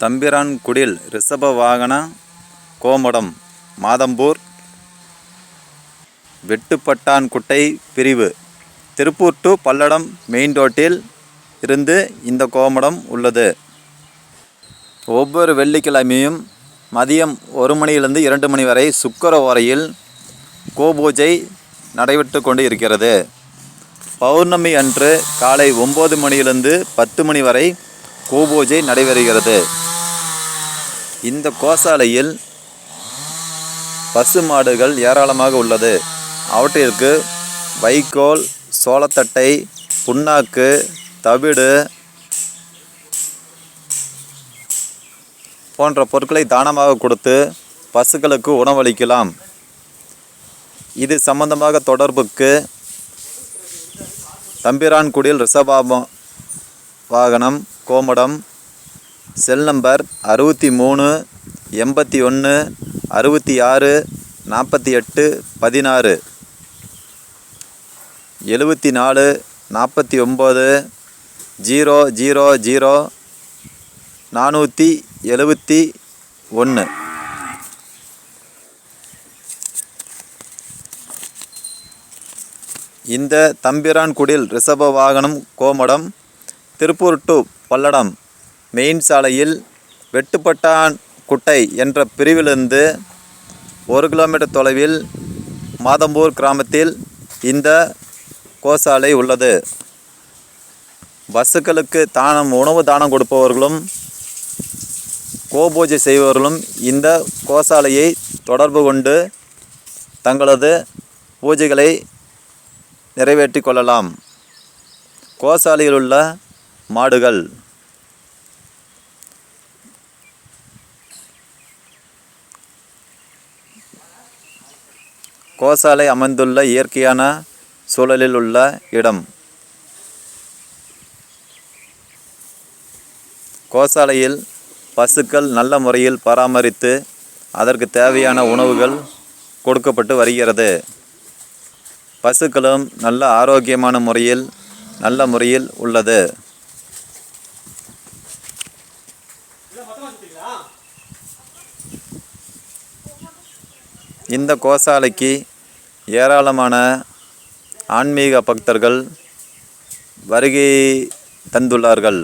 தம்பிரான்குடில் ரிஷப வாகன கோமடம் மாதம்பூர். வெட்டுப்பட்டான்குட்டை பிரிவு. திருப்பூர் டு பல்லடம் மெயின் ரோட்டில் இருந்து இந்த கோமடம் உள்ளது. ஒவ்வொரு வெள்ளிக்கிழமையும் மதியம் ஒரு மணியிலிருந்து இரண்டு மணி வரை சுக்கர ஓரையில் கோபூஜை நடைபெற்று கொண்டு இருக்கிறது பௌர்ணமி அன்று காலை ஒம்பது மணியிலிருந்து பத்து மணி வரை கோபூஜை நடைபெறுகிறது. இந்த கோசாலையில் பசு மாடுகள் ஏராளமாக உள்ளது. அவற்றிற்கு வைக்கோல் சோளத்தட்டை புண்ணாக்கு தவிடு போன்ற பொருட்களை தானமாக கொடுத்து பசுக்களுக்கு உணவளிக்கலாம். இது சம்பந்தமாக தொடர்புக்கு தம்பிரான்குடியில் ரிஷபாபம் வாகனம் கோமடம் செல் நம்பர் அறுபத்தி மூணு எண்பத்தி ஒன்று அறுபத்தி ஆறு நாற்பத்தி எட்டு பதினாறு. எழுபத்தி நாலு நாற்பத்தி ஒம்பது ஜீரோ ஜீரோ ஜீரோ நானூற்றி எழுபத்தி ஒன்று இந்த தம்பிரான்குடில் ரிஷப வாகனம் கோமடம் திருப்பூர் டு பல்லடம். மெயின் சாலையில் வெட்டுப்பட்டான் குட்டை என்ற பிரிவிலிருந்து ஒரு கிலோமீட்டர் தொலைவில் மாதம்பூர் கிராமத்தில் இந்த கோசாலை உள்ளது. பஸ்ஸுகளுக்கு தானம் உணவு தானம் கொடுப்பவர்களும் கோபூஜை செய்பவர்களும் இந்த கோசாலையை தொடர்பு கொண்டு தங்களது பூஜைகளை நிறைவேற்றி கொள்ளலாம். கோசாலையில் உள்ள மாடுகள் கோசாலை அமைந்துள்ள இயற்கையான சூழலில் உள்ள இடம். கோசாலையில் பசுக்கள் நல்ல முறையில் பராமரித்து அதற்கு தேவையான உணவுகள் கொடுக்கப்பட்டு வருகிறது. பசுக்களும் நல்ல ஆரோக்கியமான முறையில் நல்ல முறையில் உள்ளது. இந்த கோசாலைக்கு ஏராளமான ஆன்மீக பக்தர்கள் வருகை தந்துள்ளார்கள்.